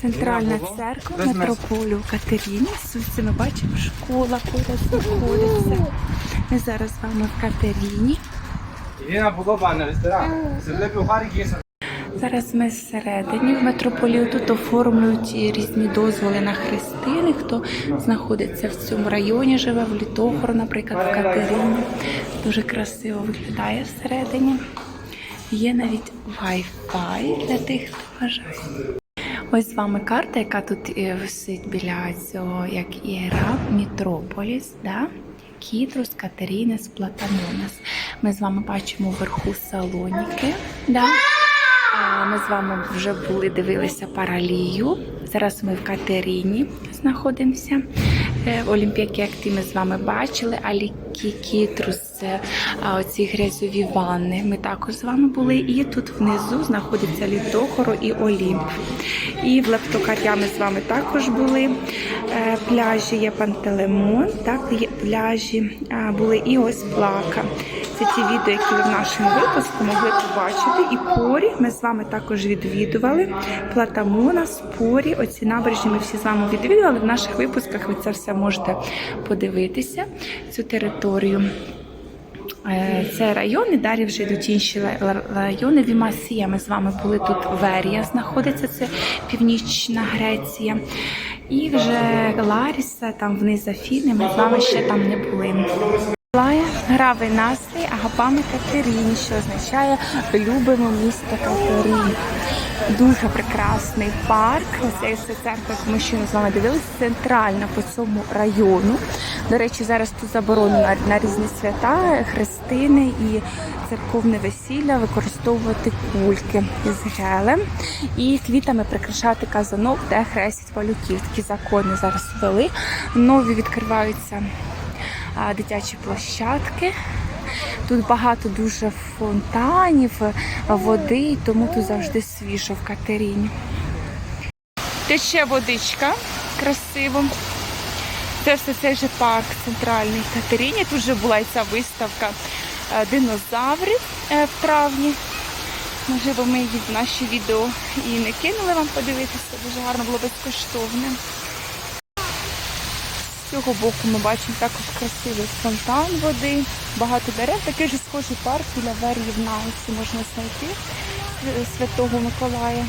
Центральна церква метрополію Катерині. Сульці ми бачимо, школа поряд знаходиться. Ми зараз з вами в Харкові. Зараз ми всередині в метрополію. Тут оформлюють різні дозволи на хрестини. Хто знаходиться в цьому районі, живе в Літохор, наприклад, в Катерині. Дуже красиво виглядає всередині. Є навіть Wi-Fi для тих, хто бажає. Ось з вами карта, яка тут е, висить біля цього, як іера Мітрополіс, да? Кітрус, Катерінес, Платамонес. Ми з вами бачимо вверху Салоніки. Да? Ми з вами вже були дивилися паралію. Зараз ми в Катерині знаходимося. Е, Олімпіакі Акті ми з вами бачили, Алікі Кітрус, це оці грязьові ванни. Ми також з вами були. І тут внизу знаходиться Літохоро і Олімп. І в Лептокар'я ми з вами також були. Е, Пляжі є Пантелеймон, так, є пляжі були і ось плака. Це ті відео, які ви в нашому випуску могли побачити. І порі ми з вами також відвідували. Платамона, спорі, оці набережні ми всі з вами відвідували. В наших випусках ви це все можете подивитися, цю територію. Е, Це райони, далі вже йдуть інші райони. Вімасія, ми з вами були тут. Верія знаходиться, це північна Греція. І вже Ларіса, там вниз Афіни, ми з вами ще там не були. Гравий настрій Агапами Катерині, що означає любимо місто Катерині. Дуже прекрасний парк. Ця церква, яку ми щойно з вами дивилися, центральна по цьому району. До речі, зараз тут заборонено на, різні свята, хрестини і церковне весілля використовувати кульки з гелем і квітами прикрашати казанок, де хрестять валюків. Такі закони зараз ввели. Нові відкриваються дитячі площадки. Тут багато дуже фонтанів, води, тому тут завжди свіжо в Катерині. Тече водичка красиво. Це все цей же парк центральний Катерині. Тут вже була і ця виставка е, динозаврів е, в травні. Можливо, ми її в наші відео і не кинули вам подивитися. Дуже гарно було безкоштовне. З цього боку ми бачимо також красивий фонтан води, багато дерев. Такий же схожий парк біля Вер'їв Наусі можна знайти е, Святого Миколая.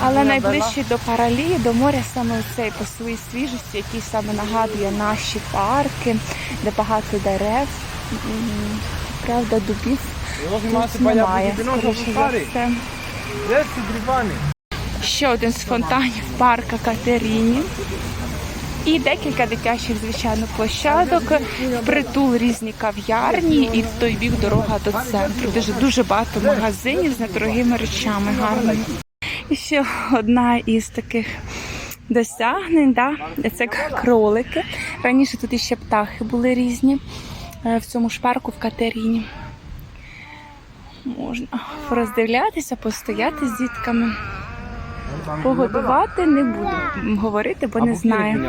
Але найближче до паралії, до моря саме цей по своїй свіжості, який саме нагадує наші парки, де багато дерев. Правда, дубів тут немає. скоріше за все. Ще один з фонтанів парка Катерині. І декілька дитячих, звичайно, площадок, притул різні кав'ярні, і в той бік дорога до центру. Дуже дуже багато магазинів з недорогими речами гарними. І ще одна із таких досягнень, да, це кролики. Раніше тут іще птахи були різні е, в цьому ж парку в Катерині. Можна роздивлятися, постояти з дітками. Погодувати не буду говорити, бо не знаю.